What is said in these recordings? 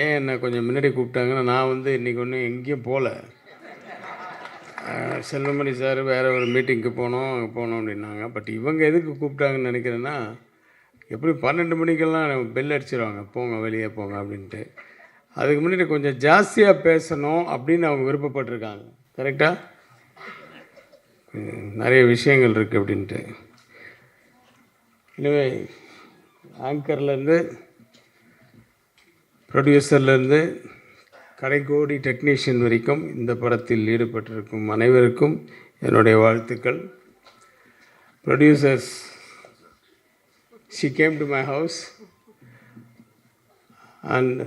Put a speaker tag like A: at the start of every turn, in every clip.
A: ஏன் என்னை கொஞ்சம் முன்னாடி கூப்பிட்டாங்கன்னா நான் வந்து இன்றைக்கி ஒன்றும் எங்கேயும் போகல. செல்வமணி சார் வேறு ஒரு மீட்டிங்க்கு போனோம் அங்கே போனோம் அப்படின்னாங்க. பட் இவங்க எதுக்கு கூப்பிட்டாங்கன்னு நினைக்கிறேன்னா எப்படி பன்னெண்டு மணிக்கெல்லாம் பெல் அடிச்சிருவாங்க. போங்க வெளியே போங்க அப்படின்ட்டு. அதுக்கு முன்னாடி கொஞ்சம் ஜாஸ்தியாக பேசணும் அப்படின்னு அவங்க விருப்பப்பட்டிருக்காங்க. கரெக்டாக நிறைய விஷயங்கள் இருக்குது அப்படின்ட்டு. எனவே ஆங்கர்லேருந்து ப்ரொடியூசர்லேருந்து கடைக்கோடி டெக்னீஷியன் வரைக்கும் இந்த படத்தில் ஈடுபட்டிருக்கும் அனைவருக்கும் என்னுடைய வாழ்த்துக்கள். Producers she came to my house and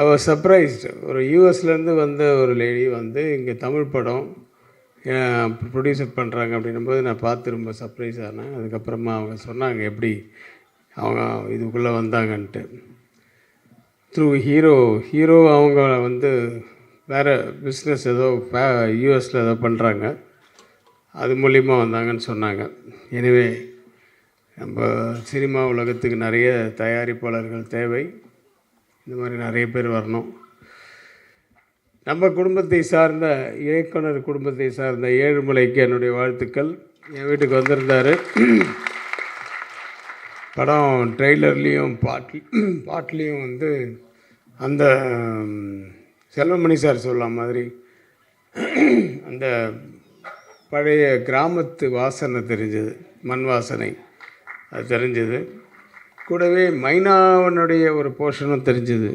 A: I was surprised ஒரு யூஎஸ்லேருந்து வந்த ஒரு லேடி வந்து இங்கே தமிழ் படம் ப்ரொடியூசர் பண்ணுறாங்க அப்படின்னும்போது நான் பார்த்து ரொம்ப சர்ப்ரைஸ் ஆனேன். அதுக்கப்புறமா அவங்க சொன்னாங்க எப்படி? அவங்க இதுக்குள்ளே வந்தாங்கன்ட்டு. த்ரூ ஹீரோ ஹீரோ அவங்க வந்து வேறு பிஸ்னஸ் ஏதோ யூஎஸில் ஏதோ பண்ணுறாங்க அது மூலிமா வந்தாங்கன்னு சொன்னாங்க. எனவே நம்ம சினிமா உலகத்துக்கு நிறைய தயாரிப்பாளர்கள் தேவை. இந்த மாதிரி நிறைய பேர் வரணும். நம்ம குடும்பத்தை சார்ந்த இயக்குனர் குடும்பத்தை சார்ந்த ஏழுமலைக்கு என்னுடைய வாழ்த்துக்கள். என் வீட்டுக்கு வந்திருந்தார். படம் ட்ரெய்லர்லேயும் பாட்டு பாட்லேயும் வந்து அந்த செல்வமணி சார் சொல்ல மாதிரி அந்த பழைய கிராமத்து வாசனை தெரிஞ்சது மண் வாசனை. அது தெரிஞ்சது. கூடவே மைனாவனுடைய ஒரு போர்ஷனும் தெரிஞ்சது.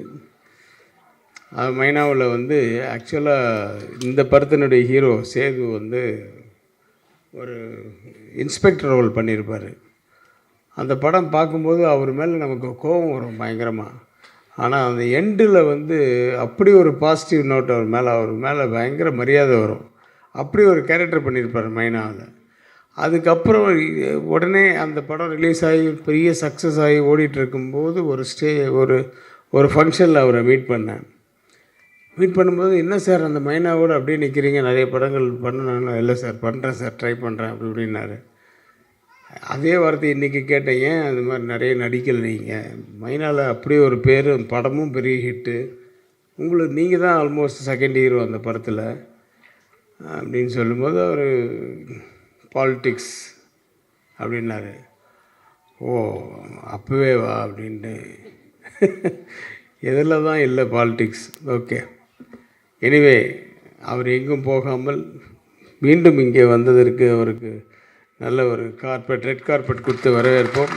A: அது மைனாவில் வந்து ஆக்சுவலாக இந்த படத்தினுடைய ஹீரோ சேது வந்து ஒரு இன்ஸ்பெக்டர் ரோல் பண்ணியிருப்பார் அந்த படம் பார்க்கும்போது அவர் மேலே நமக்கு கோபம் வரும் பயங்கரமாக ஆனால் அந்த எண்டில் வந்து அப்படி ஒரு பாசிட்டிவ் நோட் அவர் மேலே அவர் மேலே பயங்கர மரியாதை வரும். அப்படி ஒரு கேரக்டர் பண்ணியிருப்பார் மைனாவில் அதுக்கப்புறம் உடனே அந்த படம் ரிலீஸ் ஆகி பெரிய சக்ஸஸ் ஆகி ஓடிட்டுருக்கும்போது ஒரு ஸ்டே ஒரு ஒரு ஃபங்க்ஷனில் அவரை மீட் பண்ணேன். மீட் பண்ணும்போது என்ன சார் அந்த மைனாவோட அப்படியே நிற்கிறீங்க நிறைய படங்கள் பண்ணணும் இல்லை சார் பண்ணுறேன் சார் ட்ரை பண்ணுறேன் அப்படி இப்படின்னாரு. அதே வார்த்தை இன்றைக்கி கேட்டேன். ஏன் அது மாதிரி நிறைய நடிக்கல நீங்கள் மைனாவில் அப்படியே ஒரு பேர் படமும் பெரிய ஹிட்டு உங்களுக்கு நீங்கள் தான் ஆல்மோஸ்ட் செகண்ட் ஹீரோ அந்த படத்தில். அப்படின்னு சொல்லும்போது அவர் பாலிட்டிக்ஸ் அப்படின்னாரு. ஓ அப்போவே வா அப்படின்ட்டு. எதில் தான் இல்லை பாலிட்டிக்ஸ் ஓகே எனிவே அவர் எங்கும் போகாமல் மீண்டும் இங்கே வந்ததற்கு அவருக்கு நல்ல ஒரு கார்பெட் ரெட் கார்பெட் கொடுத்து வரவேற்போம்.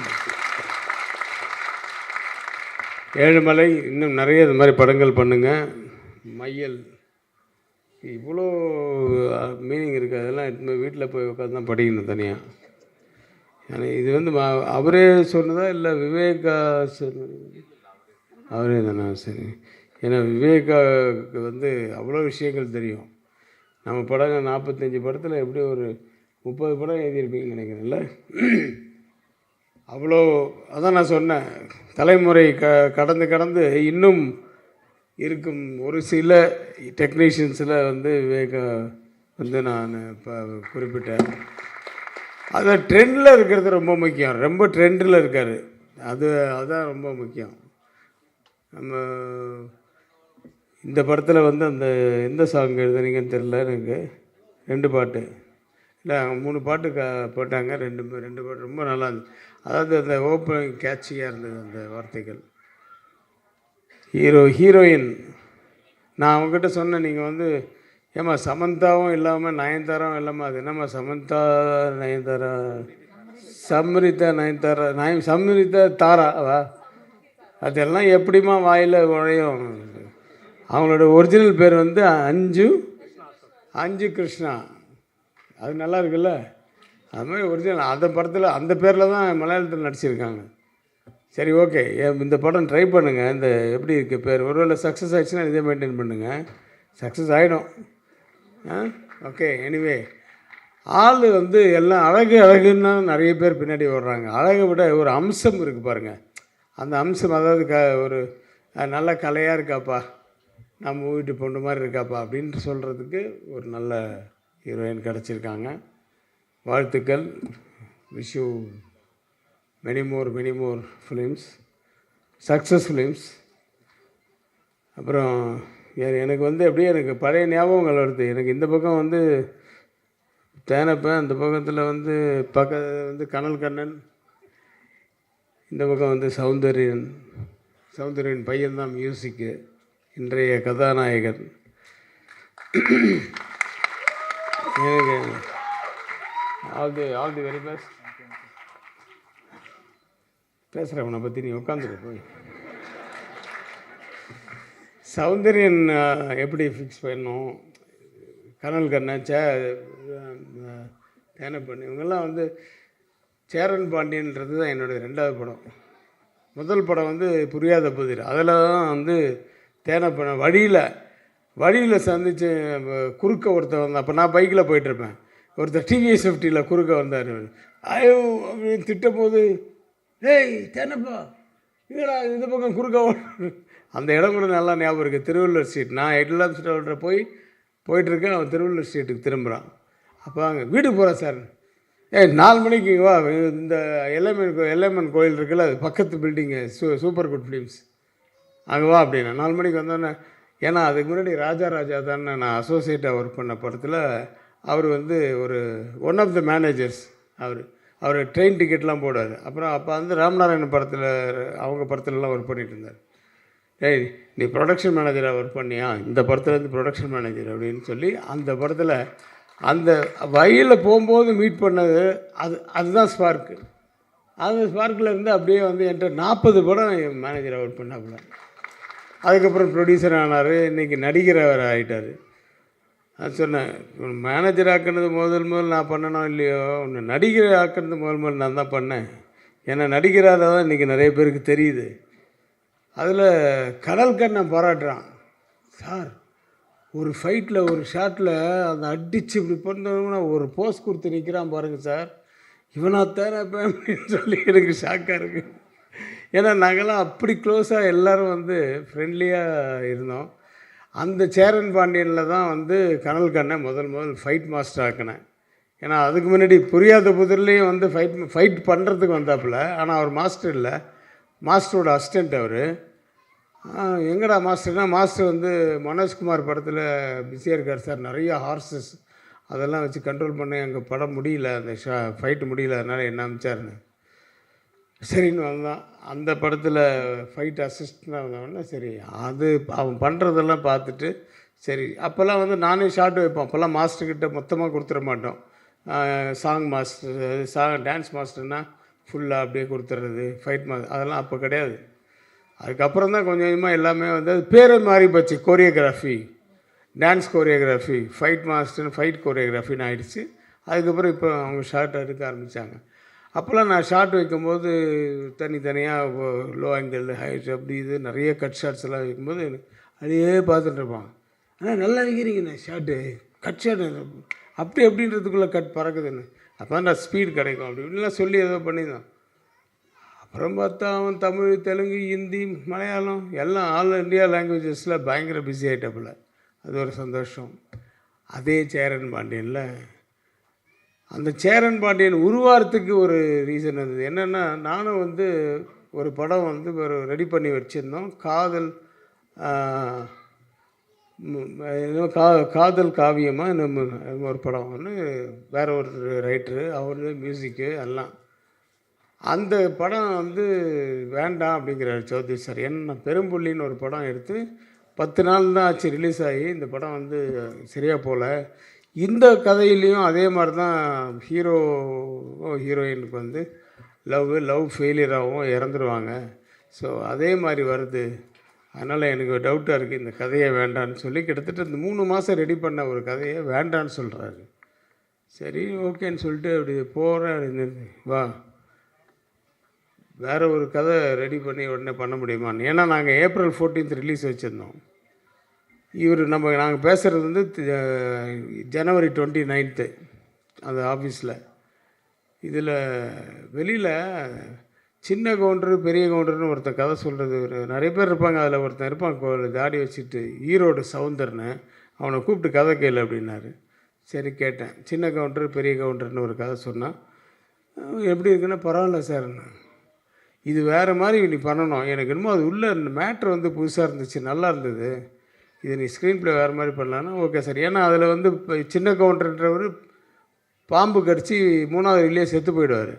A: ஏழுமலை இன்னும் நிறைய இது மாதிரி படங்கள் பண்ணுங்கள் மையல். இவ்வளோ மீனிங் இருக்குது அதெல்லாம் எடுத்துன்னு வீட்டில் போய் உட்காந்து தான் படிக்கணும் தனியாக ஏன்னா இது வந்து அவரே சொன்னதா இல்லை விவேகா அவரே தானே? சரி. ஏன்னா விவேகாவுக்கு வந்து அவ்வளோ விஷயங்கள் தெரியும். நம்ம படங்கள் நாற்பத்தஞ்சு படத்தில் எப்படி ஒரு முப்பது படம் எழுதியிருப்பீங்கன்னு நினைக்கிறேன்ல. அவ்வளோ அதான் நான் சொன்னேன். தலைமுறை க கடந்து கடந்து இன்னும் இருக்கும் ஒரு சில டெக்னீஷியன்ஸில் வந்து விவேகா வந்து நான் இப்போ குறிப்பிட்டேன். அது ட்ரெண்டில் இருக்கிறது ரொம்ப முக்கியம். ரொம்ப ட்ரெண்டில் இருக்கார். அது அதுதான் ரொம்ப முக்கியம். நம்ம இந்த படத்தில் வந்து அந்த எந்த சாங் எழுதுனீங்கன்னு தெரில எனக்கு. ரெண்டு பாட்டு. இல்லை மூணு பாட்டு க போட்டாங்க. ரெண்டு ரெண்டு பாட்டு ரொம்ப நல்லா இருந்துச்சு. அதாவது அந்த ஓப்பனிங் கேட்சியாக இருந்தது அந்த வார்த்தைகள். ஹீரோ ஹீரோயின் நான் அவங்ககிட்ட சொன்னேன் நீங்கள் வந்து ஏம்மா சமந்தாவும் இல்லாமல் நயன்தாராவும் இல்லாமல் அது என்னம்மா சமந்தா நயன்தாரா? சம்ரிதா நயன்தாரா? நய சம்ரிதா தாராவா அதெல்லாம் எப்படிம்மா வாயில் உழையும் அவங்களோட ஒரிஜினல் பேர் வந்து அஞ்சு அஞ்சு கிருஷ்ணா. அது நல்லா இருக்குல்ல அது மாதிரி ஒரிஜினல் அந்த படத்தில் அந்த பேரில் தான் மலையாளத்தில் நடிச்சிருக்காங்க. சரி ஓகே. இந்த படம் ட்ரை பண்ணுங்கள் இந்த எப்படி இருக்குது பேர்? ஒருவேளை சக்ஸஸ் ஆயிடுச்சுன்னா இதே மெயின்டைன் பண்ணுங்கள் சக்ஸஸ் ஆகிடும் ஆ? ஓகே எனிவே ஆள் வந்து எல்லாம் அழகு அழகுன்னா நிறைய பேர் பின்னாடி ஓடுறாங்க. அழகை விட ஒரு அம்சம் இருக்குது பாருங்கள் அந்த அம்சம் அதாவது க ஒரு நல்ல கலையாக இருக்காப்பா. நம்ம வீட்டு பொண்ணு மாதிரி இருக்காப்பா அப்படின்ட்டு சொல்கிறதுக்கு ஒரு நல்ல ஹீரோயின் கிடச்சிருக்காங்க. வாழ்த்துக்கள். Wish you many more many more films success films அப்புறம் எனக்கு வந்து அப்படியே எனக்கு பழைய ஞாபகங்கள் வருது. எனக்கு இந்த பக்கம் வந்து தேனப்பன் அந்த பக்கத்தில் வந்து பக்க வந்து கனல் கண்ணன். இந்த பக்கம் வந்து சௌந்தர்யன். சௌந்தர்யன் பையன்தான் மியூசிக்கு இன்றைய கதாநாயகன். All the all the very best பேசுகிறேன் உன்னை பற்றி நீ உட்காந்துரு போய். சௌந்தர்யன் எப்படி ஃபிக்ஸ் பண்ணணும்? கனல் கண்ணன் சே தேனப்பண்ணி இவங்கெல்லாம் வந்து சேரன் பாண்டியன்றது தான் என்னுடைய ரெண்டாவது படம். முதல் படம் வந்து புரியாத புதிர். அதில் தான் வந்து தேனப்பண்ண வழியில் வழியில் சந்திச்சு குறுக்க ஒருத்தர் வந்தான். அப்போ நான் பைக்கில் போயிட்டுருப்பேன். ஒருத்தர் டிவிஎஸ் ஃபிஃப்டியில் குறுக்க வந்தார் ஐயோ அப்படின்னு திட்டும் போது டேய் தேனப்பா இல்லைடா இந்த பக்கம் குறுக்க ஓடு." அந்த இடம் கூட நல்லா ஞாபகம் இருக்குது திருவள்ளுவர் ஸ்ட்ரீட் நான் எட்லாம் ஸ்ட்ரீட்டில் போய் போயிட்டுருக்கேன். அவன் திருவள்ளுவர் ஸ்ட்ரீட்டுக்கு திரும்புகிறான் அப்போ அங்கே வீட்டுக்கு போகிறேன் சார் ஏய் நாலு மணிக்கு வா. இந்த எல்லமன் கோ கோயில் இருக்குல்ல அது பக்கத்து பில்டிங்கு சூ சூப்பர் குட் ஃபிலிம்ஸ் அங்கே வா அப்படின்னா. நாலு மணிக்கு வந்தோடனே ஏன்னா அதுக்கு முன்னாடி ராஜா ராஜா தானே நான் அசோசியேட்டாக ஒர்க் பண்ண படத்தில் அவர் வந்து ஒரு ஒன் ஆஃப் த மேனேஜர்ஸ் அவர். அவர் ட்ரெயின் டிக்கெட்லாம் போடுவார். அப்புறம் அப்போ வந்து ராமநாராயணன் படத்தில் அவங்க படத்துலலாம் ஒர்க் பண்ணிகிட்டு இருந்தார். ஏய் நீ ப்ரொடக்ஷன் மேனேஜராக ஒர்க் பண்ணியா? இந்த படத்துலேருந்து ப்ரொடக்ஷன் மேனேஜர் அப்படின்னு சொல்லி அந்த படத்தில் அந்த வயலில் போகும்போது மீட் பண்ணது அது அதுதான் ஸ்பார்க்கு அந்த ஸ்பார்க்கில் இருந்து அப்படியே வந்து என்கிட்ட நாற்பது படம் மேனேஜராக ஒர்க் பண்ணாப்புல. அதுக்கப்புறம் ப்ரொடியூசர் ஆனார். இன்றைக்கி நடிகர் அவர் ஆகிட்டார் நான் சொன்னேன் மேனேஜர் ஆக்கினது முதல் முதல் நான் பண்ணணும் இல்லையோ? உன்னை நடிகர் ஆக்கினது முதல் முதல் நான் தான் பண்ணேன். ஏன்னா நடிகராக தான் இன்றைக்கி நிறைய பேருக்கு தெரியுது. அதில் கடல் கண்ணை பாராட்டுறான் சார் ஒரு ஃபைட்டில் ஒரு ஷாட்டில் அந்த அடித்து இப்படி பண்ணவங்கன்னா ஒரு போஸ் கொடுத்து நிற்கிறான் பாருங்கள் சார். இவனா தேன அப்படின்னு சொல்லி எனக்கு ஷாக்காக இருக்குது ஏன்னா நாங்கள்லாம் அப்படி க்ளோஸாக எல்லோரும் வந்து ஃப்ரெண்ட்லியாக இருந்தோம். அந்த சேரன் பாண்டியனில் தான் வந்து கனல் கண்ணை முதல் முதல் ஃபைட் மாஸ்டர் ஆக்கினேன். ஏன்னா அதுக்கு முன்னாடி புரியாத புதிர்லேயும் வந்து ஃபைட் ஃபைட் பண்ணுறதுக்கு வந்தாப்புல. ஆனால் அவர் மாஸ்டர் இல்லை. மாஸ்டரோட அசிஸ்டண்ட் அவர். எங்கடா மாஸ்டர்னா மாஸ்டர் வந்து மனோஜ்குமார் படத்தில் பிஸியாக இருக்கார் சார். நிறைய ஹார்சஸ் அதெல்லாம் வச்சு கண்ட்ரோல் பண்ண எங்கள் படம் முடியல. அந்த ஷா ஃபைட்டு முடியல. அதனால் என்ன அமிச்சாருன்னு. சரின்னு வந்தான். அந்த படத்தில் ஃபைட் அசிஸ்டண்டாக வந்தவொடனே சரி அது அவன் பண்ணுறதெல்லாம் பார்த்துட்டு சரி அப்போல்லாம் வந்து நானே ஷார்ட் வைப்போம் அப்போல்லாம் மாஸ்டர்கிட்ட மொத்தமாக கொடுத்துட மாட்டோம். சாங் மாஸ்டர் சாங் டான்ஸ் மாஸ்டர்னால் ஃபுல்லாக அப்படியே கொடுத்துட்றது ஃபைட் மாஸ்டர் அதெல்லாம் அப்போ கிடையாது. அதுக்கப்புறம் தான் கொஞ்சம் கொஞ்சமாக எல்லாமே வந்து அது பேரே மாறி போச்சு கோரியோகிராஃபி டான்ஸ் கோரியோகிராஃபி ஃபைட் மாஸ்டர்னு ஃபைட் கோரியோகிராஃபின்னு ஆயிடுச்சு. அதுக்கப்புறம் இப்போ அவங்க ஷார்ட் எடுக்க ஆரம்பித்தாங்க அப்போல்லாம் நான் ஷார்ட் வைக்கும்போது தனித்தனியாக லோ ஆங்கிள் ஹைட் அப்படி இது நிறைய கட் ஷாட்ஸ் எல்லாம் வைக்கும்போது அதையே பார்த்துட்டு இருப்பான் ஆனால் நல்லா வைக்கிறீங்கண்ணே ஷார்ட்டு கட் ஷாட் அப்படி அப்படின்றதுக்குள்ளே கட் பறக்குதுன்னு. அப்போ நான் ஸ்பீட் கிடைக்கும். அப்படி இப்படிலாம் சொல்லி ஏதோ பண்ணியிருந்தான் அப்புறம் பார்த்தா அவன் தமிழ் தெலுங்கு ஹிந்தி மலையாளம் எல்லாம் ஆல் இந்தியா லாங்குவேஜஸில் பயங்கர பிஸி ஆகிட்டப்பில் அது ஒரு சந்தோஷம். அதே சேரன் பாண்டியனில் அந்த சேரன் பாண்டியன் உருவாரத்துக்கு ஒரு ரீசன் இருந்தது. என்னென்னா நானும் வந்து ஒரு படம் வந்து ஒரு ரெடி பண்ணி வச்சுருந்தோம். காதல் கா காதல் காவியமாக நம்ம ஒரு படம். ஒன்று வேற ஒரு ரைட்டரு அவர் மியூசிக்கு எல்லாம். அந்த படம் வந்து வேண்டாம் அப்படிங்கிறார் சௌத்ரி சார். என்ன பெரும்புள்ளின்னு ஒரு படம் எடுத்து பத்து நாள் தான் ஆச்சு ரிலீஸ் ஆகி. இந்த படம் வந்து சரியாக போகல இந்த கதையிலையும் அதே மாதிரி தான் ஹீரோ ஹீரோயினுக்கு வந்து லவ் லவ் ஃபெயிலியராகவும் இறந்துருவாங்க. ஸோ அதே மாதிரி வருது. அதனால் எனக்கு டவுட்டாக இருக்குது இந்த கதையை வேண்டான்னு சொல்லி கிட்டத்தட்ட இந்த மூணு மாதம் ரெடி பண்ண ஒரு கதையை வேண்டான்னு சொல்கிறாரு சரி ஓகேன்னு சொல்லிட்டு அப்படி போகிறேன் வா. வேறு ஒரு கதை ரெடி பண்ணி உடனே பண்ண முடியுமான்னு. ஏன்னா நாங்கள் ஏப்ரல் 14th ரிலீஸ் வச்சுருந்தோம். இவர் நம்ம நாங்கள் பேசுகிறது வந்து ஜனவரி டுவெண்ட்டி நைன்த்து அந்த ஆஃபீஸில் இதில் வெளியில் சின்ன கவுண்டரு பெரிய கவுண்டர்னு ஒருத்தன் கதை சொல்கிறது ஒரு நிறைய பேர் இருப்பாங்க அதில் ஒருத்தன் இருப்பான் தாடி வச்சுட்டு ஈரோடு சவுந்தர்னு. அவனை கூப்பிட்டு கதை கேளு அப்படின்னாரு. சரி கேட்டேன். சின்ன கவுண்டர் பெரிய கவுண்டர்னு ஒரு கதை சொன்னான். எப்படி இருக்குன்னா பரவாயில்ல சார் இது வேறு மாதிரி நீ பண்ணணும். எனக்கு என்னமோ அது உள்ள மேட்ரு வந்து புதுசாக இருந்துச்சு நல்லா இருந்தது. இது நீ ஸ்க்ரீன் ப்ளே வேறு மாதிரி பண்ணலான்னா ஓகே சார் ஏன்னா அதில் வந்து இப்போ சின்ன கவுண்டர்ன்றவர் பாம்பு கடிச்சு மூணாவது இல்லையே செத்து போயிடுவார்.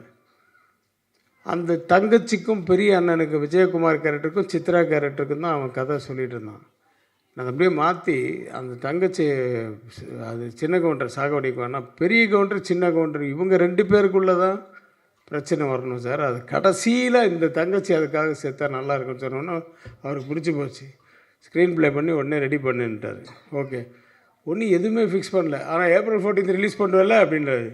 A: அந்த தங்கச்சிக்கும் பெரிய அண்ணனுக்கு விஜயகுமார் கேரக்டருக்கும் சித்ரா கேரக்டருக்கும் தான் அவன் கதை சொல்லிட்டு இருந்தான். நான் அப்படியே மாற்றி அந்த தங்கச்சி அது சின்ன கவுண்டர் சாகுபடிக்கு வேணால் பெரிய கவுண்டர் சின்ன கவுண்டர் இவங்க ரெண்டு பேருக்குள்ளே தான் பிரச்சனை வரணும் சார் அது கடைசியில் இந்த தங்கச்சி அதுக்காக செத்தா நல்லா இருக்கும்னு சொன்னோன்னே அவருக்கு பிடிச்சி போச்சு. ஸ்க்ரீன் ப்ளே பண்ணி உடனே ரெடி பண்ணுன்ட்டார் ஓகே ஒன்றும் எதுவுமே ஃபிக்ஸ் பண்ணல. ஆனால் ஏப்ரல் ஃபோர்டீன்த் ரிலீஸ் பண்ணுவல அப்படின்றாரு.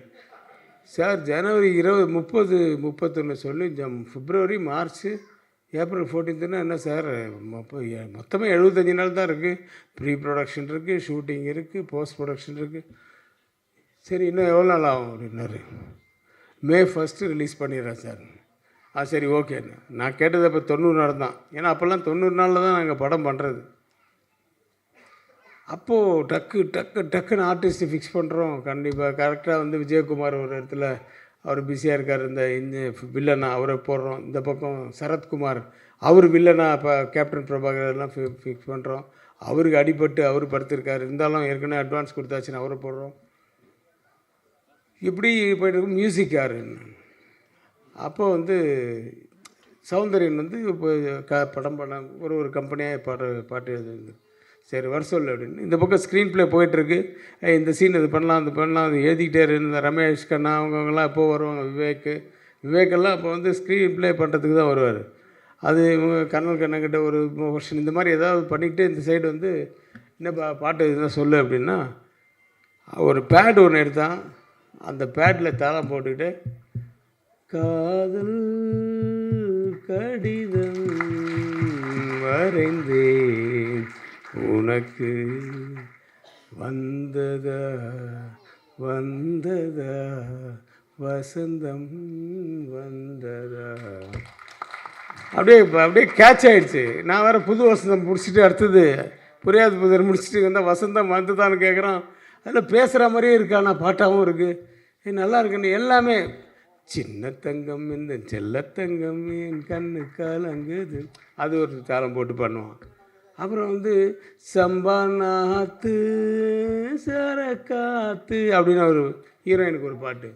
A: சார் ஜனவரி இருபது முப்பது முப்பத்தொன்று சொல்லி ஜம் ஃபிப்ரவரி மார்ச் ஏப்ரல் ஃபோர்டீன்த்துனா என்ன சார் மொப்ப மொத்தமாக எழுபத்தஞ்சி நாள் தான் இருக்குது ப்ரீ ப்ரொடக்ஷன் இருக்குது ஷூட்டிங் இருக்குது போஸ்ட் ப்ரொடக்ஷன் இருக்குது சரி இன்னும் எவ்வளோ நாள் ஆகும் அப்படின்னாரு. மே ஃபஸ்ட்டு ரிலீஸ் பண்ணிடுறேன் சார் ஆ சரி ஓகேன்னு நான் கேட்டது அப்போ தொண்ணூறு நாள் தான். ஏன்னா அப்போல்லாம் தொண்ணூறு நாளில் தான் நாங்கள் படம் பண்ணுறது அப்போது டக்கு டக்கு டக்குன்னு ஆர்டிஸ்ட்டு ஃபிக்ஸ் பண்ணுறோம் கண்டிப்பாக கரெக்டாக வந்து விஜயகுமார் ஒரு இடத்துல அவர் பிஸியாக இருக்கார். இந்த இந்த வில்லனா அவரை போடுறோம். இந்த பக்கம் சரத்குமார் அவர் வில்லனா இப்போ கேப்டன் பிரபாகர் எல்லாம் ஃபிக்ஸ் பண்ணுறோம் அவருக்கு அடிபட்டு அவர் படுத்திருக்கார். இருந்தாலும் ஏற்கனவே அட்வான்ஸ் கொடுத்தாச்சுன்னு அவரை போடுறோம். இப்படி போயிட்டு இருக்கும் மியூசிக் யாருன்னு அப்போ வந்து சௌந்தர்யன் வந்து இப்போ க படம் பண்ண ஒரு ஒரு கம்பெனியாக பாட்டு பாட்டு எழுதுது. சரி வர சொல்லு அப்படின்னு. இந்த பக்கம் ஸ்க்ரீன் ப்ளே போயிட்டுருக்கு. இந்த சீன் இது பண்ணலாம் அது பண்ணலாம் அது எழுதிக்கிட்டே இருந்த ரமேஷ் கண்ணா அவங்கவுங்கலாம் எப்போ வருவாங்க? விவேக். விவேக்கெல்லாம் அப்போ வந்து ஸ்க்ரீன் ப்ளே பண்ணுறதுக்கு தான் வருவார். அது இவங்க கண்ணல் கண்ணங்கிட்ட ஒரு வருஷன் இந்த மாதிரி ஏதாவது பண்ணிக்கிட்டு இந்த சைடு வந்து என்ன பா பாட்டு இதுதான் சொல்லு அப்படின்னா ஒரு பேட் ஒன்று எடுத்தான். அந்த பேட்டில் தாளம் போட்டுக்கிட்டு காதல் கடிதம் வரைந்தேன் உனக்கு வந்ததா வந்ததா வசந்தம் வந்ததா? அப்படியே அப்படியே கேட்ச் ஆயிடுச்சு. நான் வேறு புது வசந்தம் முடிச்சுட்டு அடுத்தது புரியாத புதர் முடிச்சுட்டு வந்தால் வசந்தம் வந்துதான்னு கேட்குறான் அதில் பேசுகிற மாதிரியே இருக்கா நான் பாட்டாகவும் இருக்குது நல்லா இருக்குன்னு எல்லாமே சின்ன தங்கம் இந்த செல்லத்தங்கம் என் கண்ணு கலங்குது. அது ஒரு தாளம் போட்டு பண்ணுவான். அப்புறம் வந்து சம்பா நாத்து சரக்காத்து அப்படின்னு ஒரு ஹீரோயினுக்கு ஒரு பாட்டு.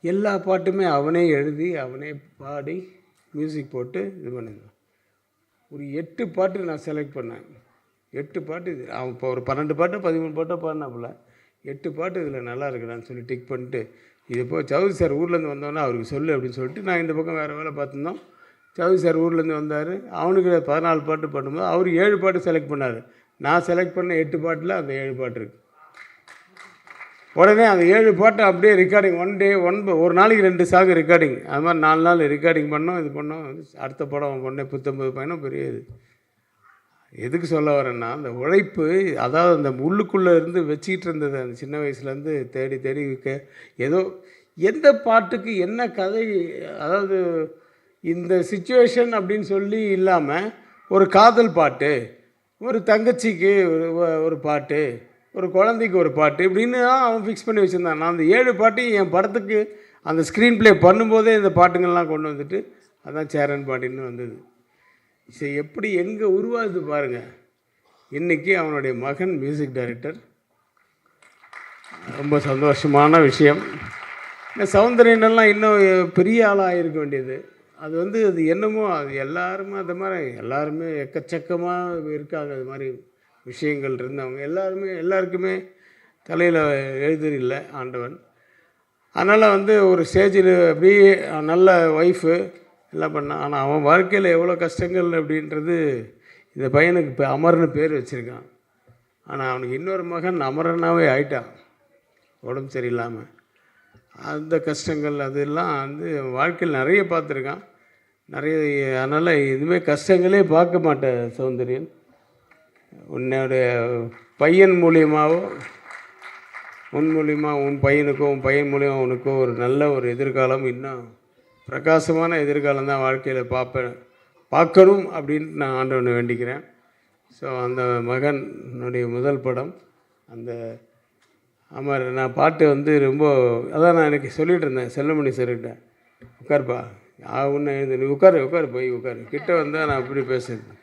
A: எல்லா பாட்டுமே அவனே எழுதி அவனே பாடி மியூசிக் போட்டு இது பண்ணியிருந்தான் ஒரு எட்டு பாட்டு நான் செலக்ட் பண்ணேன். எட்டு பாட்டு இது. அவன் இப்போ ஒரு பன்னெண்டு பாட்டு பதிமூணு பாட்டோ பாடினாப்புல. எட்டு பாட்டு இதில் நல்லா இருக்குடான்னு சொல்லி டிக் பண்ணிட்டு இது போ சௌதரி சார் ஊர்லேருந்து வந்தோன்னே அவருக்கு சொல்லு அப்படின்னு சொல்லிட்டு நான் இந்த பக்கம் வேறு வேலை பார்த்துருந்தோம். சௌதரி சார் ஊர்லேருந்து வந்தார். அவனுக்கு பதினாலு பாட்டு பண்ணும்போது அவர் ஏழு பாட்டு செலக்ட் பண்ணார். நான் செலக்ட் பண்ண எட்டு பாட்டில் அந்த ஏழு பாட்டு இருக்குது உடனே அந்த ஏழு பாட்டை அப்படியே ரெக்கார்டிங் ஒன் டே ஒன் ஒரு நாளைக்கு ரெண்டு சாங் ரெக்கார்டிங் அது மாதிரி நாலு நாள் ரெக்கார்டிங் பண்ணோம் இது பண்ணோம். அடுத்த படம் ஒன்றே புத்தம்பது பயணம் பெரிய இது. எதுக்கு சொல்ல வரேன்னா அந்த உழைப்பு அதாவது அந்த உள்ளுக்குள்ளே இருந்து வச்சிக்கிட்டு இருந்தது அந்த சின்ன வயசுலேருந்து தேடி தேடி க ஏதோ எந்த பாட்டுக்கு என்ன கதை அதாவது இந்த சுச்சுவேஷன் அப்படின்னு சொல்லி இல்லாமல் ஒரு காதல் பாட்டு ஒரு தங்கச்சிக்கு ஒரு ஒரு பாட்டு ஒரு குழந்தைக்கு ஒரு பாட்டு இப்படின்னு தான் அவன் ஃபிக்ஸ் பண்ணி வச்சுருந்தான். நான் அந்த ஏழு பாட்டையும் என் படத்துக்கு அந்த ஸ்க்ரீன் ப்ளே பண்ணும்போதே இந்த பாட்டுங்கள்லாம் கொண்டு வந்துட்டு அதான் சேரன் பாட்டின்னு வந்தது. சரி எப்படி எங்கே உருவாகுது பாருங்கள் இன்றைக்கி அவனுடைய மகன் மியூசிக் டைரக்டர் ரொம்ப சந்தோஷமான விஷயம். இந்த சௌந்தரியனெல்லாம் இன்னும் பெரிய ஆளாக இருக்க வேண்டியது. அது வந்து அது என்னமோ அது எல்லாருமே அது மாதிரி எல்லாருமே எக்கச்சக்கமாக இருக்காங்க. அது மாதிரி விஷயங்கள் இருந்தவங்க. எல்லாருமே எல்லாருக்குமே தலையில் எழுதிரில்லை ஆண்டவன். அதனால் வந்து ஒரு ஸ்டேஜில் அப்படியே நல்ல ஒய்ஃபு எல்லாம் பண்ணான்? ஆனால் அவன் வாழ்க்கையில் எவ்வளோ கஷ்டங்கள் அப்படின்றது இந்த பையனுக்கு இப்போ அமர்னு பேர் வச்சுருக்கான். ஆனால் அவனுக்கு இன்னொரு மகன் அமரனாகவே ஆயிட்டான். உடம்பு சரியில்லாமல் அந்த கஷ்டங்கள் அதெல்லாம் வந்து அவன் வாழ்க்கையில் நிறைய பார்த்துருக்கான். நிறைய அதனால் எதுவுமே கஷ்டங்களே பார்க்க மாட்டேன் சௌந்தரியன். உன்னுடைய பையன் மூலியமாவோ உன் மூலியமாக உன் பையனுக்கோ உன் பையன் மூலியமாக உனக்கோ ஒரு நல்ல ஒரு எதிர்காலம் இன்னும் பிரகாசமான எதிர்காலம் தான் வாழ்க்கையில் பார்ப்பேன் பார்க்கணும் அப்படின்னு நான் ஆண்டவனை வேண்டிக்கிறேன். ஸோ அந்த மகனுடைய முதல் படம் அந்த அமர் நான் பாட்டு வந்து ரொம்ப அதான் நான் எனக்கு சொல்லிகிட்டு இருந்தேன் செல்லமணி சார்கிட்ட உட்காருப்பா ஒன்று எழுது நீ உட்காரு உட்காரு போய் உட்காரு. கிட்ட வந்தால் நான் அப்படி பேசுறது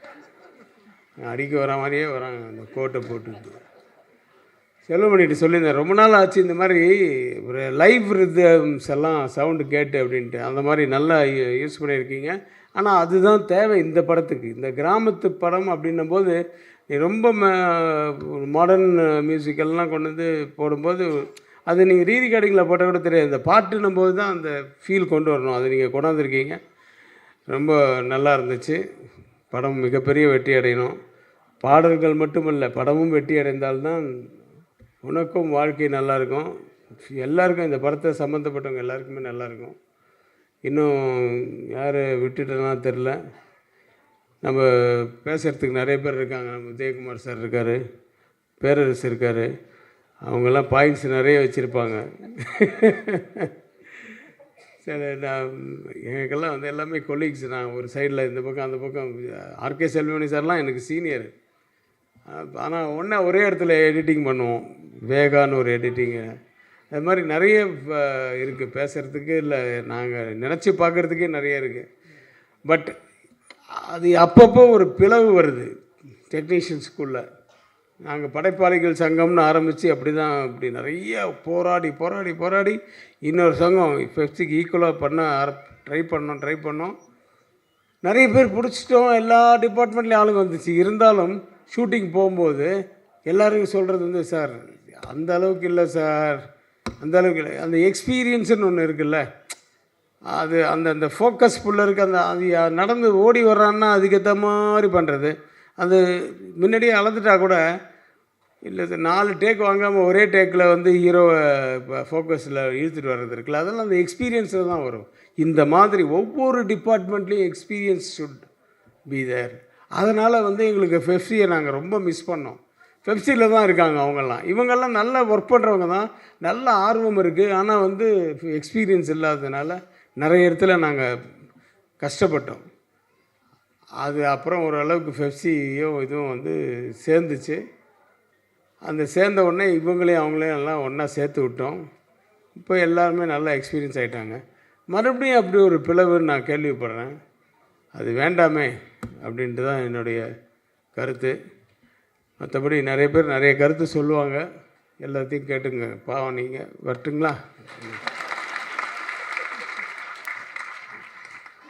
A: அடிக்க வர மாதிரியே வராங்க அந்த கோட்டை போட்டுக்கிட்டு. செல்வமணிகிட்ட சொல்லியிருந்தேன் ரொம்ப நாள் ஆச்சு இந்த மாதிரி ஒரு லைவ் ரிதம்ஸ் எல்லாம் சவுண்டு கேட்டு அப்படின்ட்டு. அந்த மாதிரி நல்லா யூஸ் பண்ணியிருக்கீங்க. ஆனால் அதுதான் தேவை இந்த படத்துக்கு. இந்த கிராமத்து படம் அப்படின்னும் போது நீ ரொம்ப மாடர்ன் மியூசிக்கெல்லாம் கொண்டு வந்து போடும்போது அது நீங்கள் ரீதி ரெக்கார்டிங்கில் போட்டால் கூட தெரியாது. இந்த பாட்டுன்னும் போது தான் அந்த ஃபீல் கொண்டு வரணும். அது நீங்கள் கொண்டாந்துருக்கீங்க. ரொம்ப நல்லா இருந்துச்சு. படம் மிகப்பெரிய வெற்றி அடையணும். பாடல்கள் மட்டுமல்ல படமும் வெற்றி அடைந்தால்தான் உனக்கும் வாழ்க்கை நல்லாயிருக்கும். எல்லாருக்கும் இந்த படத்தை சம்மந்தப்பட்டவங்க எல்லாருக்குமே நல்லாயிருக்கும். இன்னும் யார் விட்டுட்டேன்னா தெரில நம்ம பேசுகிறதுக்கு நிறைய பேர் இருக்காங்க. நம்ம உதயகுமார் சார் இருக்கார் பேரரசு இருக்கார். அவங்கெல்லாம் பாயிண்ட்ஸ் நிறைய வச்சுருப்பாங்க. சரி நான் எனக்கெல்லாம் வந்து எல்லாமே கொலீக்ஸ் நான் ஒரு சைடில் இந்த பக்கம் அந்த பக்கம். ஆர்கே செல்வமணி சார்லாம் எனக்கு சீனியர் ஆனால் ஒன்றா ஒரே இடத்துல எடிட்டிங் பண்ணுவோம். வேகான்னு ஒரு எடிட்டிங்கு அது மாதிரி நிறைய இருக்குது பேசுகிறதுக்கு இல்லை நாங்கள் நினச்சி பார்க்குறதுக்கே நிறைய இருக்குது பட் அது அப்பப்போ ஒரு பிளவு வருது. டெக்னீஷியன்ஸ்குள்ளே நாங்கள் படைப்பாளிகள் சங்கம்னு ஆரம்பித்து அப்படி தான் அப்படி நிறைய போராடி போராடி போராடி இன்னொரு சங்கம் பெப்சிக்கு ஈக்குவலாக பண்ண ஆர ட்ரை பண்ணோம் ட்ரை பண்ணோம். நிறைய பேர் பிடிச்சிட்டோம். எல்லா டிபார்ட்மெண்ட்லேயும் ஆளுங்க வந்துச்சு. இருந்தாலும் ஷூட்டிங் போகும்போது எல்லாருக்கும் சொல்கிறது வந்து சார் அந்த அளவுக்கு இல்லை சார். அந்த அளவுக்கு இல்லை. அந்த எக்ஸ்பீரியன்ஸுன்னு ஒன்று இருக்குல்ல. அது அந்த அந்த ஃபோக்கஸ் இருக்க அந்த அது நடந்து ஓடி வர்றான்னா அதுக்கேற்ற மாதிரி பண்ணுறது அது முன்னாடியே அளந்துட்டா கூட இல்லை இது நாலு டேக் வாங்காமல் ஒரே டேக்கில் வந்து ஹீரோவை இப்போ ஃபோக்கஸில் இழுத்துட்டு வர்றது இருக்குல்ல. அதெல்லாம் அந்த எக்ஸ்பீரியன்ஸில் தான் வரும். இந்த மாதிரி ஒவ்வொரு டிபார்ட்மெண்ட்லேயும் எக்ஸ்பீரியன்ஸ் ஷுட் பி தேர் அதனால் வந்து எங்களுக்கு ஃபெஃப்சியை நாங்கள் ரொம்ப மிஸ் பண்ணோம். பெப்சியில் தான் இருக்காங்க அவங்கெல்லாம். இவங்கெல்லாம் நல்லா ஒர்க் பண்ணுறவங்க தான். நல்ல ஆர்வம் இருக்குது ஆனால் வந்து எக்ஸ்பீரியன்ஸ் இல்லாததுனால நிறைய இடத்துல நாங்கள் கஷ்டப்பட்டோம். அது அப்புறம் ஓரளவுக்கு பெப்சியோ இதுவும் வந்து சேர்ந்துச்சு. அந்த சேர்ந்த உடனே இவங்களையும் அவங்களையும் எல்லாம் ஒன்றா சேர்த்து விட்டோம். இப்போ எல்லாருமே நல்லா எக்ஸ்பீரியன்ஸ் ஆகிட்டாங்க மறுபடியும் அப்படி ஒரு பிளவுன்னு நான் கேள்விப்படுறேன். அது வேண்டாமே. அப்படின்ட்டு தான் என்னுடைய கருத்து. மற்றபடி நிறைய பேர் நிறைய கருத்து சொல்லுவாங்க. எல்லாத்தையும் கேட்டுங்க. பாவம் நீங்கள் வரட்டுங்களா?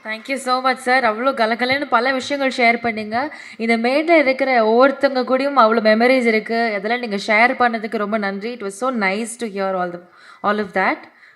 B: தேங்க்யூ ஸோ மச் சார் அவ்வளோ கலகலன்னு பல விஷயங்கள் ஷேர் பண்ணிங்க. இந்த மேடில் இருக்கிற ஒவ்வொருத்தவங்க கூடயும் அவ்வளோ மெமரிஸ் இருக்குது அதெல்லாம் நீங்கள் ஷேர் பண்ணதுக்கு ரொம்ப நன்றி. It was so nice to hear all the all of that